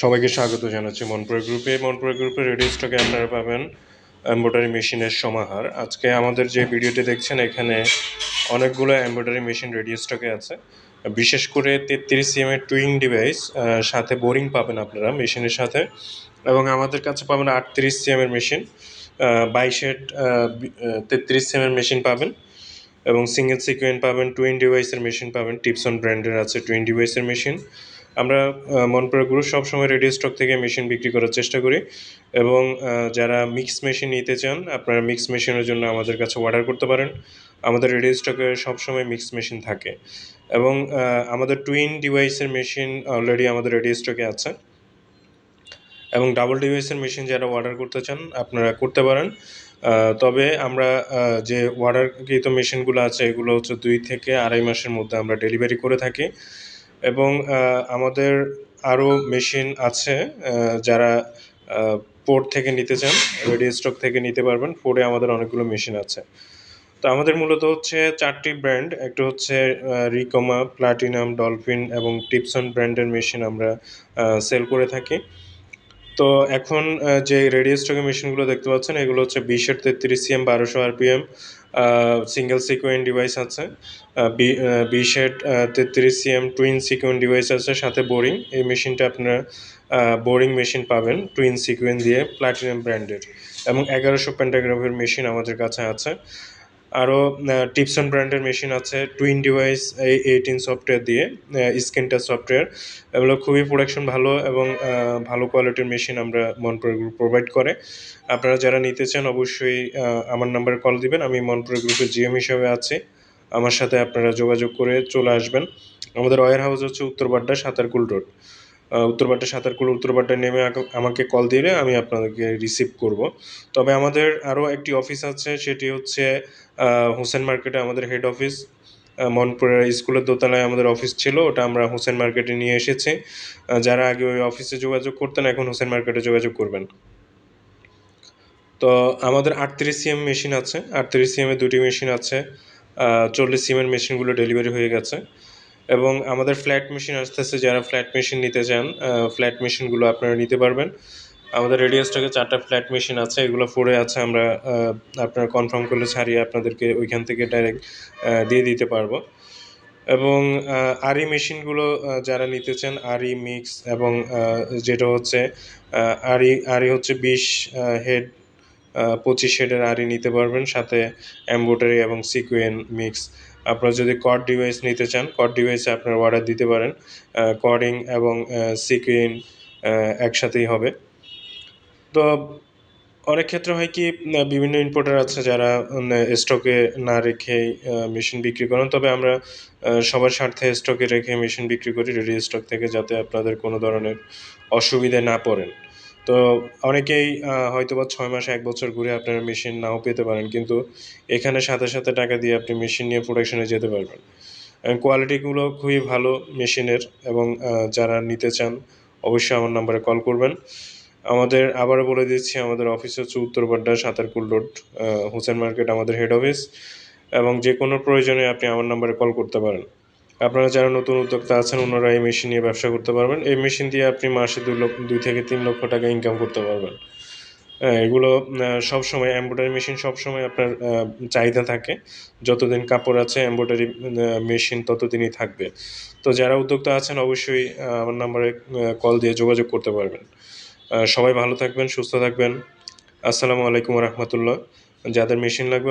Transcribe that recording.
সবাইকে স্বাগত জানাচ্ছি মনপুরা গ্রুপে। মনপুরা গ্রুপে রেডিও স্টকে আপনারা পাবেন এমব্রয়ডারি মেশিনের সমাহার। আজকে আমাদের যে ভিডিওটি দেখছেন, এখানে অনেকগুলো এমব্রয়ডারি মেশিন রেডিও স্টকে আছে। বিশেষ করে তেত্রিশ সিএম এর টুইং ডিভাইস সাথে বোরিং পাবেন আপনারা মেশিনের সাথে। এবং আমাদের কাছে পাবেন আটত্রিশ সিএম এর মেশিন বাইশের তেত্রিশ সিএম এর মেশিন পাবেন। এবং সিঙ্গেল সিকুয়েন্ট পাবেন টুইন ডিভাইসের মেশিন পাবেন। টিপসন ব্র্যান্ডের আছে টুইন ডিভাইসের মেশিন আমরা মনপুরা গ্রুপ সবসময় রেডিও স্টক থেকে মেশিন বিক্রি করার চেষ্টা করি এবং যারা মিক্স মেশিন নিতে চান, আপনারা মিক্স মেশিনের জন্য আমাদের কাছে অর্ডার করতে পারেন। আমাদের রেডিও স্টকে সবসময় মিক্স মেশিন থাকে এবং আমাদের টুইন ডিভাইসের মেশিন অলরেডি আমাদের রেডিও স্টকে আছে এবং ডাবল ডিভাইসের মেশিন যারা অর্ডার করতে চান, আপনারা করতে পারেন। তবে আমরা যে অর্ডারকৃত মেশিনগুলো আছে, এগুলো হচ্ছে দুই থেকে আড়াই মাসের মধ্যে আমরা ডেলিভারি করে থাকি। এবং আমাদের আরও মেশিন আছে যারা পোর্ট থেকে নিতে চান রেডি স্টক থেকে নিতে পারবেন ফোর্ডে আমাদের অনেকগুলো মেশিন আছে। তো আমাদের মূলত হচ্ছে চারটি ব্র্যান্ড, একটা হচ্ছে রিকমা প্লাটিনাম ডলফিন এবং টিপসন ব্র্যান্ডের মেশিন আমরা সেল করে থাকি। তো এখন যে রেডিও স্টকের মেশিনগুলো দেখতে পাচ্ছেন, এগুলো হচ্ছে বিশের তেত্রিশ সিএম বারোশো আরপিএম সিঙ্গেল সিকোয়েন্ট ডিভাইস আছে। বিশের তেত্রিশ সিএম টুইন সিকোয়েন্ট ডিভাইস আছে, সাথে বোরিং এই মেশিনটা আপনারা বোরিং মেশিন পাবেন টুইন সিকোয়েন্ট দিয়ে প্লাটিনাম ব্র্যান্ডের এবং এগারোশো প্যান্টাগ্রাফের মেশিন আমাদের কাছে আছে। আরও টিপসন ব্র্যান্ডের মেশিন আছে টুইন ডিভাইস এই এইটিন সফটওয়্যার দিয়ে স্ক্রিনটা সফটওয়্যার এগুলো খুবই প্রোডাকশন ভালো এবং ভালো কোয়ালিটির মেশিন আমরা মনপুর গ্রুপ প্রোভাইড করে। আপনারা যারা নিতে চান অবশ্যই আমার নাম্বারে কল দিবেন। আমি মনপুর গ্রুপের জিএম হিসাবে আছি। আমার সাথে আপনারা যোগাযোগ করে চলে আসবেন। আমাদের ওয়ার হাউস হচ্ছে উত্তরবাড্ডা সাঁতারকুল রোড উত্তরবাড্ডা সাঁতারকুল উত্তরবাড্ডা নেমে আমাকে কল দিলে আমি আপনাদেরকে রিসিভ করব। তবে আমাদের আরও একটি অফিস আছে, সেটি হচ্ছে হোসেন মার্কেটে আমাদের হেড অফিস মনপুরের স্কুলের দোতলায় আমাদের অফিস ছিল, ওটা আমরা হোসেন মার্কেটে নিয়ে এসেছি। যারা আগে ওই অফিসে যোগাযোগ করতেন, এখন হোসেন মার্কেটে যোগাযোগ করবেন। তো আমাদের আটত্রিশ সিএম মেশিন আছে, আটত্রিশ সিএমের দুটি মেশিন আছে চল্লিশ সিএমের মেশিনগুলো ডেলিভারি হয়ে গেছে। এবং আমাদের ফ্ল্যাট মেশিন আসতেছে, যারা ফ্ল্যাট মেশিন নিতে চান ফ্ল্যাট মেশিনগুলো আপনারা নিতে পারবেন। আমাদের রেডিও স্টকে চারটা ফ্ল্যাট মেশিন আছে, এগুলো ফোরে আছে, আমরা আপনারা কনফার্ম করলে ছাড়িয়ে আপনাদেরকে ওইখান থেকে ডাইরেক্ট দিয়ে দিতে পারব। এবং আরি মেশিনগুলো যারা নিতে চান আরি মিক্স এবং যেটা হচ্ছে আরি আরি হচ্ছে বিশ হেড পঁচিশ হেডের আরি নিতে পারবেন, সাথে এম্বোটারি এবং সিকুয়েন মিক্স আপনারা যদি কড ডিভাইস নিতে চান কড ডিভাইসে আপনারা অর্ডার দিতে পারেন। কডিং এবং সিকুইন একসাথেই হবে। তো অনেক ক্ষেত্রে হয় কি বিভিন্ন ইম্পোর্টার আছে যারা স্টকে না রেখে মেশিন বিক্রি করেন। তবে আমরা সবার স্বার্থে স্টকে রেখে মেশিন বিক্রি করি রেডি স্টক থেকে যাতে আপনাদের কোনো ধরনের অসুবিধায় না পড়েন। তো অনেকেই হয়তো বা ছয় মাস, এক বছর ঘুরে আপনারা মেশিন নাও পেতে পারেন, কিন্তু এখানে সাথে সাথে টাকা দিয়ে আপনি মেশিন নিয়ে প্রোডাকশনে যেতে পারবেন। কোয়ালিটিগুলো খুবই ভালো মেশিনের এবং যারা নিতে চান, অবশ্যই আমার নাম্বারে কল করবেন। আমাদের আবারও বলে দিচ্ছি, আমাদের অফিস হচ্ছে উত্তরপাড্ডা সাঁতারকুল রোড হোসেন মার্কেট, আমাদের হেড অফিস এবং যে কোনো প্রয়োজনে আপনি আমার নাম্বারে কল করতে পারেন। আপনারা যারা নতুন উদ্যোক্তা আছেন, ওনারা এই মেশিন নিয়ে ব্যবসা করতে পারবেন। এই মেশিন দিয়ে আপনি মাসে দুই লক্ষ, দুই থেকে তিন লক্ষ টাকা ইনকাম করতে পারবেন। এগুলো সবসময় এম্ব্রয়ডারি মেশিন সবসময় আপনার চাহিদা থাকে। যতদিন কাপড় আছে এম্ব্রয়ডারি মেশিন ততদিনই থাকবে। তো যারা উদ্যোক্তা আছেন, অবশ্যই আমার নাম্বারে কল দিয়ে যোগাযোগ করতে পারবেন। সবাই ভালো থাকবেন, সুস্থ থাকবেন। আসসালামু আলাইকুম রহমতুল্লাহ। যাদের মেশিন লাগবে